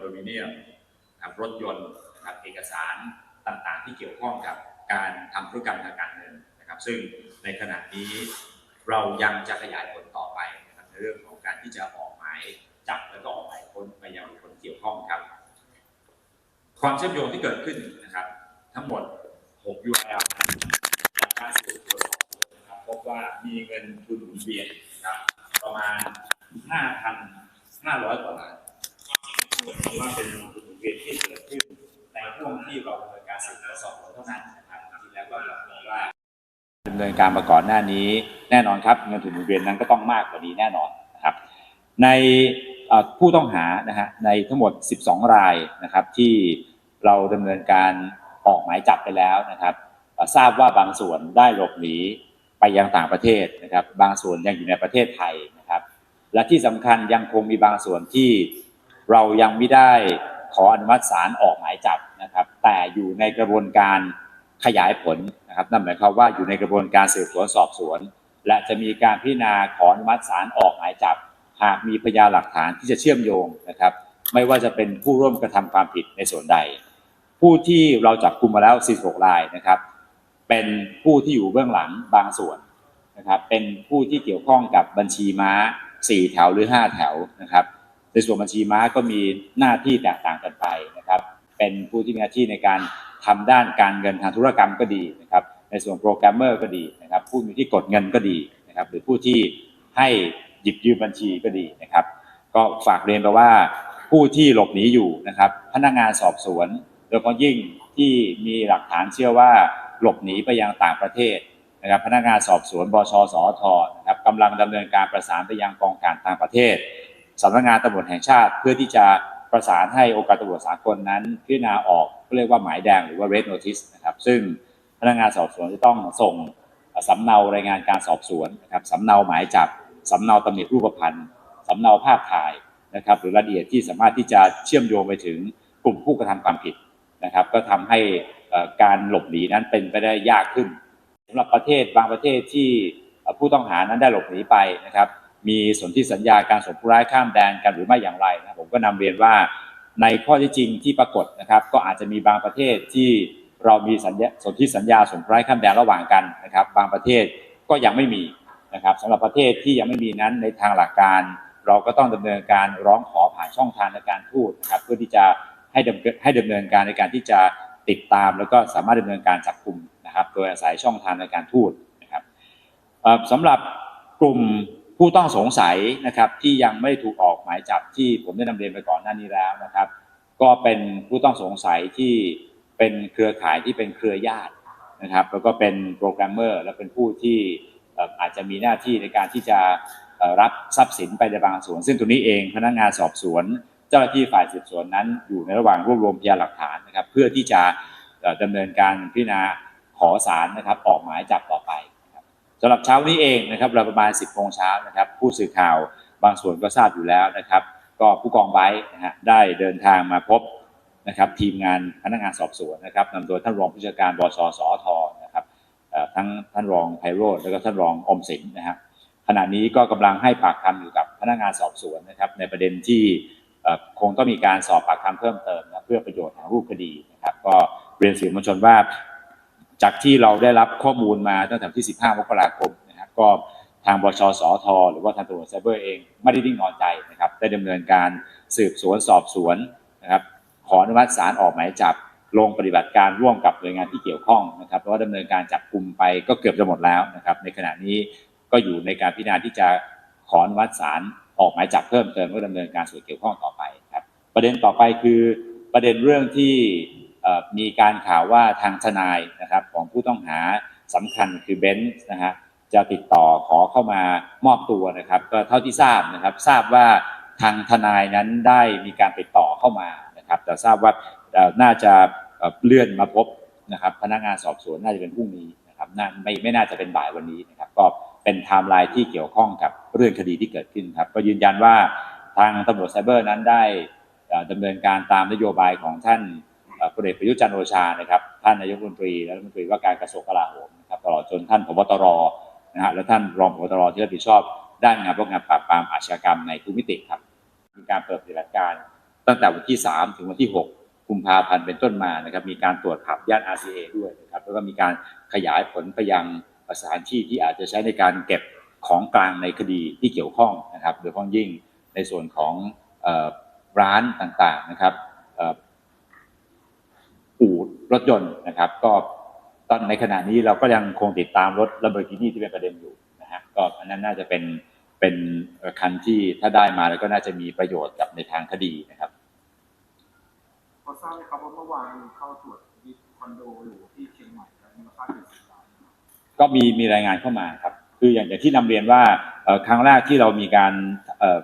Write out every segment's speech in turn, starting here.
โดมิเนียมนะครับรถยนต์นะครับเอกสารต่างๆ ที่เกี่ยวข้องกับการทำธุรกรรมทางการเงินนะครับ ซึ่งในขณะนี้เรายังจะขยายผลต่อไปนะครับในเรื่องของการที่จะออกหมายจับแล้วก็ออกหมายค้นไปยังคคลเกี่ยวข้องครับ ความเชื่อมโยงที่เกิดขึ้นนะครับ ทั้งหมด 6 URL จากการสืบสวนสอบสวนนะครับพบว่ามีเงินทุนหมุนเวียนนะครับประมาณ 5,500 กว่าล้าน ถือว่าเป็นเงินทุนหมุนเวียนที่เกิดขึ้นในช่วงที่เราดำเนินการสืบสวนสอบสวนเท่านั้นนะครับจริงแล้วก็เราบอกว่าดำเนินการมาก่อนหน้านี้ แน่นอนครับเงินทุนหมุนเวียนนั้นก็ต้องมากกว่านี้แน่นอนนะครับ ในผู้ต้องหานะฮะในทั้งหมด 12 รายนะครับ ที่เราดำเนินการออกหมายจับไปแล้วนะครับทราบว่าบางส่วนได้หลบหนีไปยังต่างประเทศนะครับ บางส่วนยังอยู่ในประเทศไทยนะครับ และที่สำคัญยังคงมีบางส่วนที่ เรายังไม่ได้ขออนุมัติศาลออกหมายจับนะครับ แต่อยู่ในกระบวนการขยายผลนะครับนั่นหมายความว่าอยู่ในกระบวนการสืบสวนสอบสวน และจะมีการพิจารณาขออนุมัติศาลออกหมายจับ หากมีพยานหลักฐานที่จะเชื่อมโยงนะครับ ไม่ว่าจะเป็นผู้ร่วมกระทำความผิดในส่วนใด ผู้ที่เราจับกลุ่มมาแล้ว 46 รายนะครับ เป็นผู้ที่อยู่เบื้องหลังบางส่วนนะครับ เป็นผู้ที่เกี่ยวข้องกับบัญชีม้า 4 แถวหรือ 5 แถวนะครับ ในส่วนบัญชีม้าก็มีหน้าที่แตกต่างกันไปนะครับ เป็นผู้ที่มีหน้าที่ในการทำด้านการเงินทางธุรกรรมก็ดีนะครับ ในส่วนโปรแกรมเมอร์ก็ดีนะครับผู้มีที่กดเงินก็ดีนะครับ หรือผู้ที่ให้หยิบยืมบัญชีก็ดีนะครับ ก็ฝากเรียนไปว่าผู้ที่หลบหนีอยู่นะครับ พนักงานสอบสวนโดยเฉพาะยิ่งที่มีหลักฐานเชื่อว่าหลบหนีไปยังต่างประเทศนะครับ พนักงานสอบสวนบชสอทนะครับกำลังดำเนินการประสานไปยังกองการต่างประเทศ สำนักงานตำรวจแห่งชาติ เพื่อที่จะประสานให้องค์การตำรวจสากลนั้น พิจารณาออกเรียกว่าหมายแดงหรือว่า red notice นะครับซึ่งพนักงานสอบสวนจะต้องส่งสำเนารายงานการสอบสวนนะครับสำเนาหมายจับสำเนาตำหนิรูปพรรณสำเนาภาพถ่ายนะครับ หรือรายละเอียดที่สามารถที่จะเชื่อมโยงไปถึงกลุ่มผู้กระทำความผิดนะครับ ก็ทำให้การหลบหนีนั้นเป็นไปได้ยากขึ้นสำหรับประเทศบางประเทศที่ผู้ต้องหานั้นได้หลบหนีไปนะครับ มีสนธิสัญญาการส่งผู้ร้ายข้ามแดนกันหรือไม่อย่างไรนะผมก็นำเรียนว่าในข้อที่จริงที่ปรากฏนะครับ ก็อาจจะมีบางประเทศที่เรามีสัญญาสนธิสัญญาส่งผู้ร้ายข้ามแดนระหว่างกันนะครับ บางประเทศก็ยังไม่มีนะครับสำหรับประเทศที่ยังไม่มีนั้นในทางหลักการ เราก็ต้องดำเนินการร้องขอผ่านช่องทางในการทูตนะครับเพื่อที่จะให้ดำให้ดำเนินการในการที่จะติดตามแล้วก็สามารถดำเนินการจับกลุ่มนะครับ โดยอาศัยช่องทางในการทูตนะครับสำหรับกลุ่ม ผู้ต้องสงสัยนะครับที่ยังไม่ถูกออกหมายจับที่ผมได้นำเรียนไปก่อนหน้านี้แล้วนะครับ ก็เป็นผู้ต้องสงสัยที่เป็นเครือข่ายที่เป็นเครือญาตินะครับ แล้วก็เป็นโปรแกรมเมอร์ และเป็นผู้ที่อาจจะมีหน้าที่ในการที่จะรับทรัพย์สินไปในบางส่วน ซึ่งตรงนี้เองพนักงานสอบสวน เจ้าหน้าที่ฝ่ายสืบสวนนั้น อยู่ในระหว่างรวบรวมพยานหลักฐานนะครับ เพื่อที่จะเอ่อดำเนินการพิจารณาขอสารนะครับออกหมายจับต่อไป สำหรับเช้านี้เองนะครับเราประมาณ 10โมงเช้านะครับ ผู้สื่อข่าวบางส่วนก็ทราบอยู่แล้วนะครับ ก็ผู้กองไบร์นะฮะได้เดินทางมาพบนะครับ ทีมงานพนักงานสอบสวนนะครับนำโดยท่านรองผู้จัดการบชสอทนะครับทั้งท่านรองไพโรธแล้วก็ท่านรองอมสินนะครับขณะนี้ก็กำลังให้ปากคำอยู่กับพนักงานสอบสวนนะครับ ในประเด็นที่คงต้องมีการสอบปากคำเพิ่มเติมนะเพื่อประโยชน์ทางรูปคดีนะครับ ก็เรียนสื่อมวลชนว่า จากที่เราได้รับข้อมูลมาตั้งแต่ที่ 15 มกราคมนะครับก็ทางบชสอทหรือว่าทางตำรวจไซเบอร์เองไม่ได้นิ่งนอนใจนะครับได้ดำเนินการสืบสวนสอบสวนนะครับขออนุมัติศาลออกหมายจับลงปฏิบัติการร่วมกับหน่วยงานที่เกี่ยวข้องนะครับเพราะว่าดำเนินการจับกลุ่มไปก็เกือบจะหมดแล้วนะครับ ในขณะนี้ก็อยู่ในการพิจารณาที่จะขออนุมัติศาลออกหมายจับเพิ่มเติมเพื่อดำเนินการส่วนเกี่ยวข้องต่อไปครับ ประเด็นต่อไปคือประเด็นเรื่องที่มีการข่าวว่าทางทนาย ต้องหาสำคัญคือเบนซ์นะฮะจะติดต่อขอเข้ามามอบตัวนะครับ ก็เท่าที่ทราบนะครับ ทราบว่าทางทนายนั้นได้มีการติดต่อเข้ามานะครับ แต่ทราบว่าน่าจะเลื่อนมาพบนะครับ พนักงานสอบสวนน่าจะเป็นพรุ่งนี้นะครับน่าไม่ไม่น่าจะเป็นบ่ายวันนี้นะครับ ก็เป็นไทม์ไลน์ที่เกี่ยวข้องกับเรื่องคดีที่เกิดขึ้นครับ ก็ยืนยันว่าทางตำรวจไซเบอร์นั้นได้ดำเนินการตามนโยบายของท่าน พลเอกประยุจันทร์โอชานะครับท่านนายกรัฐมนตรีและรัฐมนตรีว่าการกระทรวงกลาโหมนะครับตลอดจนท่านพบตรนะฮะและท่านรองพบตรที่รับผิดชอบด้านงานป้องกันปราบปรามอาชญากรรมในทุกมิติครับมีการเปิดปฏิบัติการตั้งแต่วันที่ 3 ถึงวันที่ 6 กุมภาพันธ์เป็นต้นมานะครับมีการตรวจผับย่าน RCA ด้วยนะครับแล้วก็มีการขยายผลไปยังสถานที่ที่อาจจะใช้ในการเก็บของกลางในคดีที่เกี่ยวข้องนะครับโดยเฉพาะยิ่งในส่วนของร้านต่างๆนะครับ อ่ออู่รถยนต์นะครับ ก็ตอนในขณะนี้เราก็ยังคงติดตามรถล a เบอร์กินี่ที่เป็นประเด็นอยู่นะฮะก็อันนั้นน่าจะเป็นเป็นเอ่อคันที่ถ้าได้มาแล้วก็น่าจะมีประโยชน์กับในทางคดีนะครับพอทราบไหมครับว่าเมื่อวานเข้าตรวจยึดคอนโดหรูที่เชียงใหม่แล้วมูลค่าถึงสิบล้านนะครับก็มีมีรายงานเข้ามาครับ คืออย่างอย่างที่นำเรียนว่าเอ่อครั้งแรกที่เรามีการเอ่อ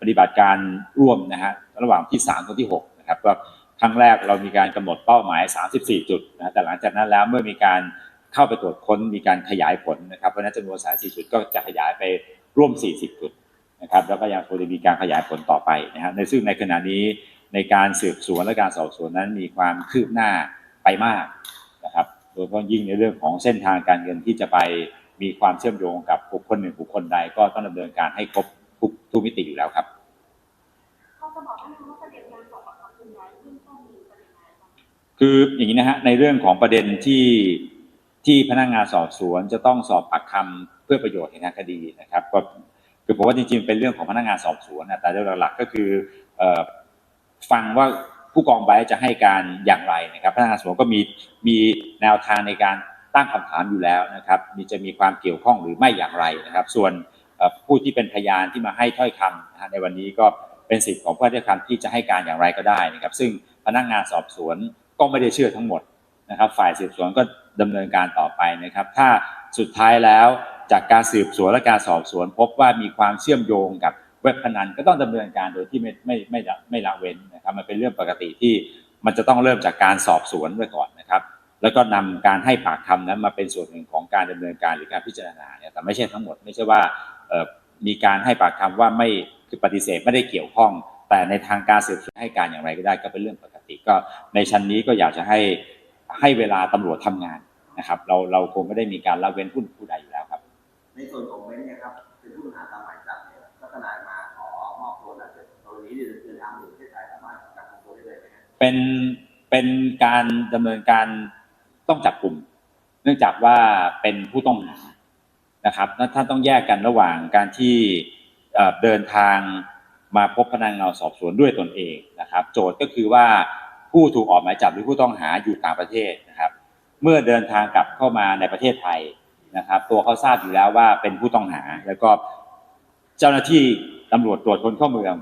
ปฏิบัติการร่วมนะฮะระหว่างที่3ถึงที่6นะครับก็ ครั้งแรกเรามีการกำหนดเป้าหมาย 34 จุดนะแต่หลังจากนั้นแล้วเมื่อมีการเข้าไปตรวจค้นมีการขยายผลนะครับเพราะนั้นจำนวน 34 จุดก็จะขยายไปร่วม 40 จุดนะครับแล้วก็ยังคงจะมีการขยายผลต่อไปนะฮะในซึ่งในขณะนี้ในการสืบสวนและการสอบสวนนั้นมีความคืบหน้าไปมากนะครับโดยเฉพาะยิ่งในเรื่องของเส้นทางการเงินที่จะไปมีความเชื่อมโยงกับบุคคลหนึ่งบุคคลใดก็ต้องดำเนินการให้ครบทุกทุกมิติอยู่แล้วครับเขาจะบอกได้ไหมว่าประเด็นการสอบ คืออย่างนี้นะฮะในเรื่องของประเด็นที่ที่พนักงานสอบสวนจะต้องสอบปากคำเพื่อประโยชน์ในทางคดีนะครับ ก็คือผมว่าจริงๆเป็นเรื่องของพนักงานสอบสวนนะแต่โดยหลักก็คืออฟังว่าผู้กองไบจะให้การอย่างไรนะครับ พนักงานสอบสวนก็มีมีแนวทางในการตั้งคำถามอยู่แล้วนะครับ มีจะมีความเกี่ยวข้องหรือไม่อย่างไรนะครับ ส่วนผู้ที่เป็นพยานที่มาให้ถ้อยคำนะฮะในวันนี้ก็เป็นสิทธิ์ของผู้ให้ถ้อยคำที่จะให้การอย่างไรก็ได้นะครับ ซึ่งพนักงานสอบสวน ก็ไม่ได้เชื่อทั้งหมดนะครับ ฝ่ายสืบสวนก็ดำเนินการต่อไปนะครับ ถ้าสุดท้ายแล้วจากการสืบสวนและการสอบสวน พบว่ามีความเชื่อมโยงกับเว็บพนันก็ต้องดำเนินการโดยที่ไม่ไม่ไม่ละไม่ละเว้นนะครับ มันเป็นเรื่องปกติที่มันจะต้องเริ่มจากการสอบสวนไว้ก่อนนะครับ แล้วก็นำการให้ปากคำนั้นมาเป็นส่วนหนึ่งของการดำเนินการหรือการพิจารณาเนี่ยแต่ไม่ใช่ทั้งหมดไม่ใช่ว่ามีการให้ปากคำว่าไม่คือปฏิเสธไม่ได้เกี่ยวข้อง แต่ในทางการสืบสวนให้การอย่างไรก็ได้ก็เป็นเรื่องปกติก็ในชั้นนี้ก็อยากจะให้ให้เวลาตำรวจทำงานนะครับ เราเราคงไม่ได้มีการละเว้นผู้ผู้ใดอยู่แล้วครับ ในส่วนของเบนซ์เนี่ยครับเป็นผู้ต้องหาตามหมายจับเนี่ยลักษณะมาขอมอบตัวแล้วเกิดกรณีเดินเดินทางอยู่ประเทศไทยสามารถจับกุมตัวได้เลยไหมครับเป็นเป็นการดำเนินการต้องจับกลุ่ม เนื่องจากว่าเป็นผู้ต้องหานะครับและท่านต้องแยกกันระหว่างการที่เอ่อเดินทาง มาพบพนักงานสอบสวนด้วยตนเองนะครับ โจทย์ก็คือว่าผู้ถูกออกหมายจับหรือผู้ต้องหาอยู่ต่างประเทศนะครับ เมื่อเดินทางกลับเข้ามาในประเทศไทยนะครับ ตัวเขาทราบอยู่แล้วว่าเป็นผู้ต้องหา แล้วก็เจ้าหน้าที่ตำรวจตรวจคนเข้าเมือง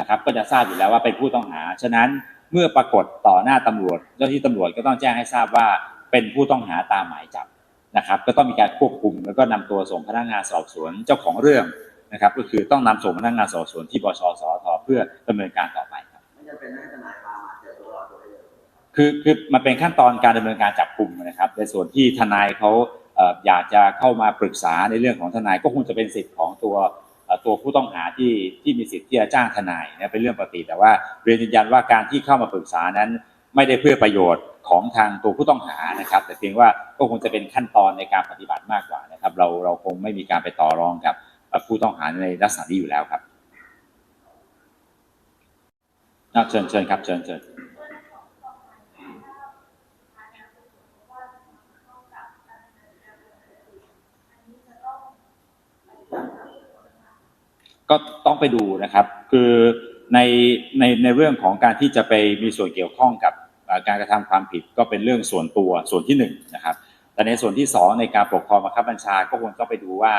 นะครับ ก็จะทราบอยู่แล้วว่าเป็นผู้ต้องหา ฉะนั้นเมื่อปรากฏต่อหน้าตำรวจ เจ้าหน้าที่ตำรวจก็ต้องแจ้งให้ทราบว่าเป็นผู้ต้องหาตามหมายจับนะครับ ก็ต้องมีการควบคุม แล้วก็นำตัวส่งพนักงานสอบสวนเจ้าของเรื่อง นะครับ ก็คือต้องนำส่งพนักงานสอบสวนที่บชสทเพื่อดำเนินการต่อไปครับไม่จำเป็นให้ทนายพามาเจอตัวเราตัวได้เลยคือคือมันเป็นขั้นตอนการดำเนินการจับกลุ่มนะครับ ในส่วนที่ทนายเขาอยากจะเข้ามาปรึกษาในเรื่องของทนายก็คงจะเป็นสิทธิ์ของตัวตัวผู้ต้องหาที่ที่มีสิทธิ์ที่จะจ้างทนายนะเป็นเรื่องปกติ แต่ว่าเรียนยืนยันว่าการที่เข้ามาปรึกษานั้น ไม่ได้เพื่อประโยชน์ของทางตัวผู้ต้องหานะครับ แต่เพียงว่าก็คงจะเป็นขั้นตอนในการปฏิบัติมากกว่านะครับ เราเราคงไม่มีการไปต่อรองกับ ผู้ต้องหาในลักษณะนี้อยู่แล้วครับเชิญเชิญครับเชิญเชิญก็ต้องไปดูนะครับ คือในในในเรื่องของการที่จะไปมีส่วนเกี่ยวข้องกับการกระทำความผิดก็เป็นเรื่องส่วนตัวส่วนที่หนึ่งนะครับแต่ในส่วนที่สองในการปกครองบังคับบัญชาก็คงต้องไปดูว่า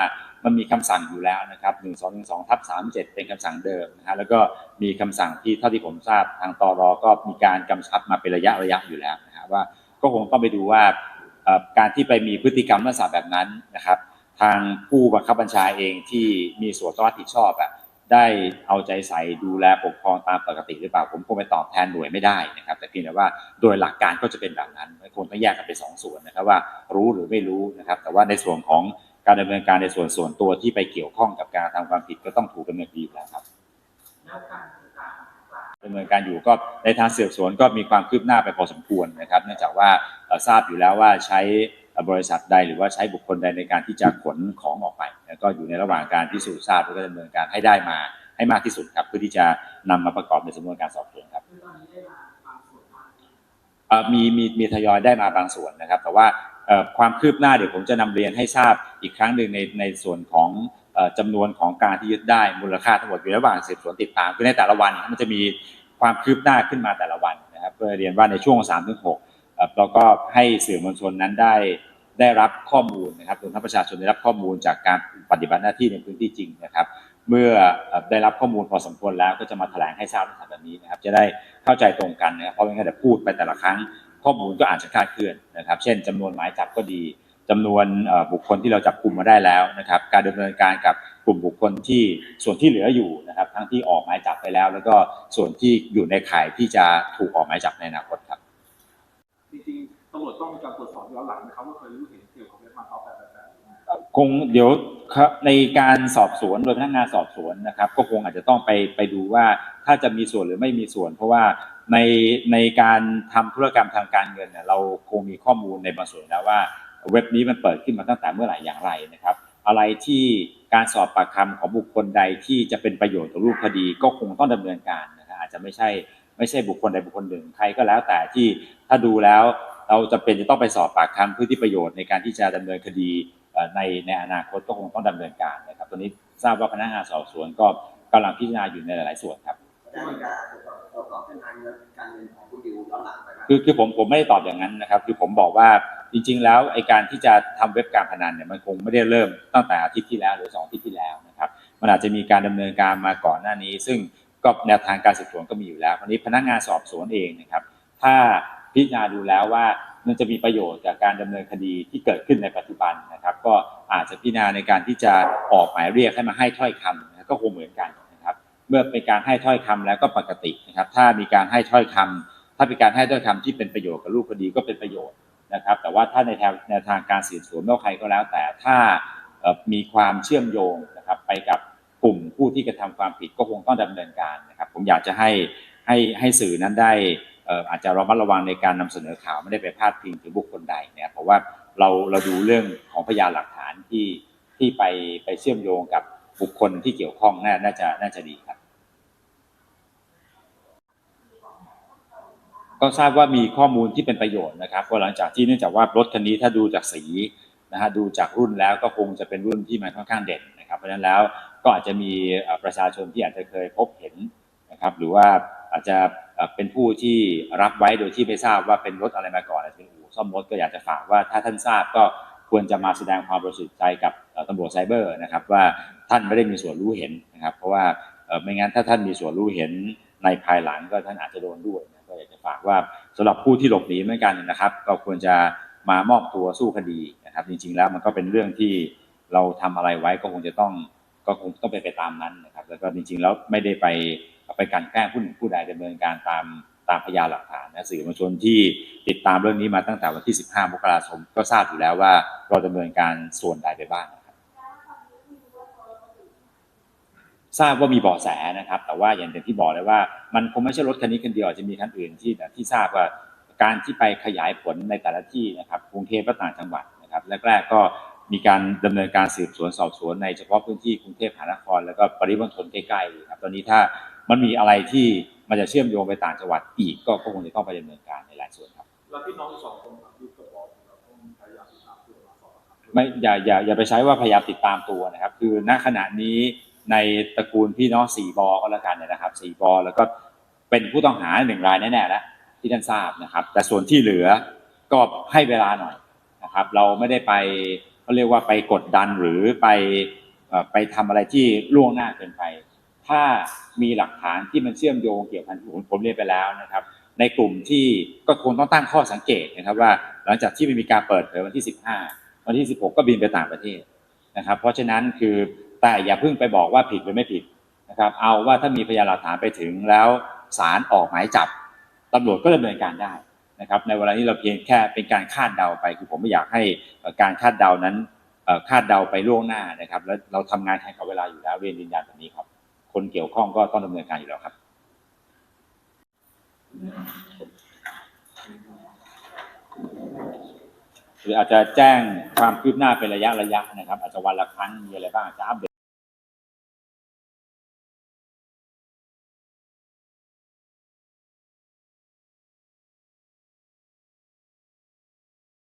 มันมีคำสั่งอยู่แล้วนะครับหนึ่งสองหนึ่งสองทับสามเจ็ดเป็นคำสั่งเดิมนะฮะแล้วก็มีคำสั่งที่เท่าที่ผมทราบทางตรก็มีการกำชับมาเป็นระยะระยะอยู่แล้วนะฮะว่าก็คงต้องไปดูว่าการที่ไปมีพฤติกรรมลักษณะแบบนั้นนะครับ ทางผู้บังคับบัญชาเองที่มีส่วนต้องรับผิดชอบอะได้เอาใจใส่ดูแลปกครองตามปกติหรือเปล่าผมคงไปตอบแทนหน่วยไม่ได้นะครับ แต่เพียงแต่ว่าโดยหลักการก็จะเป็นแบบนั้นคงต้องแยกกันเป็นสองส่วนนะครับว่ารู้หรือไม่รู้นะครับ แต่ว่าในส่วนของ การดำเนินการในส่วนส่วนตัวที่ไปเกี่ยวข้องกับการทำความผิดก็ต้องถูกดำเนินคดีอยู่แล้วครับแล้วการดำเนินการต่างดำเนินการอยู่ก็ในทางสืบสวนก็มีความคืบหน้าไปพอสมควรนะครับ เนื่องจากว่าเอ่อทราบอยู่แล้วว่าใช้เอ่อบริษัทใดหรือว่าใช้บุคคลใดในการที่จะขนของออกไปแล้วก็อยู่ในระหว่างการพิสูจน์ทราบแล้วก็ดำเนินการให้ได้มาให้มากที่สุดครับ เพื่อที่จะนำมาประกอบในสำนวนการสอบสวนครับคือตอนนี้ได้มาบางส่วนมากเอ่อมีมีมีทยอยได้มาบางส่วนนะครับ แต่ว่าเอ่อ ความคืบหน้าเดี๋ยวผมจะนำเรียนให้ทราบอีกครั้งหนึ่งในในส่วนของเอ่อจำนวนของการที่ยึดได้มูลค่าทั้งหมดอยู่ระหว่างสืบสวนติดตามคือในแต่ละวันมันจะมีความคืบหน้าขึ้นมาแต่ละวันนะครับเพื่อเรียนว่าในช่วง3ามถึงหกเราก็ให้สื่อมวลชนนั้นได้ได้รับข้อมูลนะครับรวมทั้งประชาชนได้รับข้อมูลจากการปฏิบัติหน้าที่ในพื้นที่จริงนะครับ เมื่อได้รับข้อมูลพอสมควรแล้วก็จะมาแถลงให้ทราบในสถานแบบนี้นะครับ จะได้เข้าใจตรงกันนะครับเพราะไม่งั้นเดี๋ยวพูดไปแต่ละครั้ง ข้อมูลก็อาจจะคลาดเคลื่อนนะครับ เช่นจำนวนหมายจับก็ดีจำนวนเอ่อบุคคลที่เราจับกลุ่มมาได้แล้วนะครับ การดำเนินการกับกลุ่มบุคคลที่ส่วนที่เหลืออยู่นะครับ ทั้งที่ออกหมายจับไปแล้ว แล้วก็ส่วนที่อยู่ในข่ายที่จะถูกออกหมายจับในอนาคตครับจริงๆตำรวจต้องมีการตรวจสอบย้อนหลังนะครับว่าเคยรู้เห็นเกี่ยวกับเว็บมาเขาแบบแบบแบบนี้คงเดี๋ยวครับในการสอบสวนโดยพนักงานสอบสวนนะครับ ก็คงอาจจะต้องไปไปดูว่าถ้าจะมีส่วนหรือไม่มีส่วน เพราะว่า ในในการทำธุรกรรมทางการเงินเนี่ยเราคงมีข้อมูลในบางส่วนแล้วว่าเว็บนี้มันเปิดขึ้นมาตั้งแต่เมื่อไหร่อย่างไรนะครับ อะไรที่การสอบปากคำของบุคคลใดที่จะเป็นประโยชน์ต่อรูปคดีก็คงต้องดำเนินการนะครับอาจจะไม่ใช่ไม่ใช่บุคคลใดบุคคลหนึ่งใครก็แล้วแต่ที่ถ้าดูแล้วเราจะเป็นจะต้องไปสอบปากคำเพื่อที่ประโยชน์ในการที่จะดำเนินคดีในในอนาคตก็คงต้องดำเนินการนะครับตอนนี้ทราบว่าพนักงานสอบสวนก็กำลังพิจารณาอยู่ในหลาย ๆ ส่วนครับ อาจารย์มีกอาจจะตรวจสอบเส้นทางเงินการเงินของคุณดิวย้อนหลังไปไหมคือคือผมผมไม่ได้ตอบอย่างนั้นนะครับ คือผมบอกว่าจริง ๆ แล้วไอการที่จะทำเว็บการพนันเนี่ยมันคงไม่ได้เริ่มตั้งแต่อาทิตย์ที่แล้วหรือสองอาทิตย์ที่แล้วนะครับมันอาจจะมีการดำเนินการมาก่อนหน้านี้ ซึ่งก็แนวทางการสืบสวนก็มีอยู่แล้ววันนี้พนักงานสอบสวนเองนะครับ ถ้าพิจารณาดูแล้วว่ามันจะมีประโยชน์จากการดำเนินคดีที่เกิดขึ้นในปัจจุบันนะครับ ก็อาจจะพิจารณาในการที่จะออกหมายเรียกให้มาให้ถ้อยคำก็คงเหมือนกันนะครับ เมื่อเป็นการให้ถ้อยคำแล้วก็ปกตินะครับ ถ้ามีการให้ถ้อยคำถ้าเป็นการให้ถ้อยคำที่เป็นประโยชน์กับรูปคดีก็เป็นประโยชน์นะครับ แต่ว่าถ้าในแนวแนทางการสืบสวนไม่ว่าใครก็แล้ว แต่ถ้ามีความเชื่อมโยงนะครับไปกับกลุ่มผู้ที่กระทำความผิดก็คงต้องดำเนินการนะครับ ผมอยากจะให้ให้ให้สื่อนั้นได้อาจจะระมัดระวังในการนำเสนอข่าวไม่ได้ไปพาดพิงถึงบุคคลใดนะครับเพราะว่าเราเราดูเรื่องของพยานหลักฐานที่ที่ไปไปเชื่อมโยงกับบุคคลที่เกี่ยวข้องน่าน่าจะน่าจะดีครับ ก็ทราบว่ามีข้อมูลที่เป็นประโยชน์นะครับก็หลังจากที่เนื่องจากว่ารถคันนี้ถ้าดูจากสีนะฮะดูจากรุ่นแล้วก็คงจะเป็นรุ่นที่มันค่อนข้างเด่นนะครับเพราะฉะนั้นแล้วก็อาจจะมีประชาชนที่อาจจะเคยพบเห็นนะครับหรือว่าอาจจะเป็นผู้ที่รับไว้โดยที่ไม่ทราบว่าเป็นรถอะไรมาก่อนอาจจะเป็นอู่ซ่อมรถก็อยากจะฝากว่าถ้าท่านทราบก็ควรจะมาแสดงความบริสุทธิ์ใจกับตำรวจไซเบอร์นะครับว่าท่านไม่ได้มีส่วนรู้เห็นนะครับเพราะว่าไม่งั้นถ้าท่านมีส่วนรู้เห็นในภายหลังก็ท่านอาจจะโดนด้วย ฝากว่าสำหรับผู้ที่หลบหนีเหมือนกันนะครับก็ควรจะมามอบตัวสู้คดีนะครับ จริง ๆ แล้วมันก็เป็นเรื่องที่เราทำอะไรไว้ก็คงจะต้องก็คงต้องไปนไปตามนั้นนะครับ แล้วก็จริง ๆ แล้วไม่ได้ไปไปกันแกล้งผู้หนึ่งผู้ใดดำเนินการตามตามพยานหลักฐานนะสื่อมวลชนที่ติดตามเรื่องนี้มาตั้งแต่วันที่ 15 มกราคมก็ทราบอยู่แล้วว่าเราดำเนินการส่วนใดไปบ้างนะครับ ทราบว่ามีเบาะแสนะครับ แต่ว่าอย่างที่บอกเลยว่า มันคงไม่ใช่รถคันนี้คันเดียวอาจจะมีคันอื่นที่ที่ทราบว่าการที่ไปขยายผลในแต่ละที่นะครับกรุงเทพและต่างจังหวัดนะครับแรกๆก็มีการดำเนินการสืบสวนสอบสวนในเฉพาะพื้นที่กรุงเทพมหานคร แล้วก็ปริมณฑลใกล้ๆครับตอนนี้ถ้ามันมีอะไรที่มันจะเชื่อมโยงไปต่างจังหวัดอีกก็ก็คงจะต้องไปดำเนินการในหลายส่วนครับแล้วพี่น้องอีกสองคนครับยุทธกับปอเราต้องพยายามติดตามตัวมาสอบปากคำไม่อย่าอย่าอย่าไปใช้ว่าพยายามติดตามตัวนะครับ คือณขณะนี้ ในตระกูลพี่น้องสี่บอก็แล้วกันเนี่ยนะครับสี่บอแล้วก็เป็นผู้ต้องหาหนึ่งรายแน่ๆแล้วที่ท่านทราบนะครับ แต่ส่วนที่เหลือก็ให้เวลาหน่อยนะครับ เราไม่ได้ไปเขาเรียกว่าไปกดดันหรือไปไปทำอะไรที่ล่วงหน้าเกินไป ถ้ามีหลักฐานที่มันเชื่อมโยงเกี่ยวพันผมผมเรียนไปแล้วนะครับ ในกลุ่มที่ก็ควรต้องตั้งข้อสังเกตนะครับว่า หลังจากที่มันมีการเปิดเผยวันที่ 15 วันที่ 16 ก็บินไปต่างประเทศนะครับ เพราะฉะนั้นคือ แต่อย่าเพิ่งไปบอกว่าผิดหรือไม่ผิดนะครับ เอาว่าถ้ามีพยานหลักฐานไปถึงแล้วศาลออกหมายจับตำรวจก็ดำเนินการได้นะครับ ในเวลานี้เราเพียงแค่เป็นการคาดเดาไป คือผมไม่อยากให้การคาดเดานั้นคาดเดาไปล่วงหน้านะครับ แล้วเราทำงานแข่งกับเวลาอยู่แล้วเรียนยืนยันแบบนี้ครับ คนเกี่ยวข้องก็ต้องดำเนินการอยู่แล้วครับ รืออาจจะแจ้งความคืบหน้าเป็นระยะระยะนะครับ อาจจะวันละครั้งมีอะไรบ้างอาจจะอัปเดต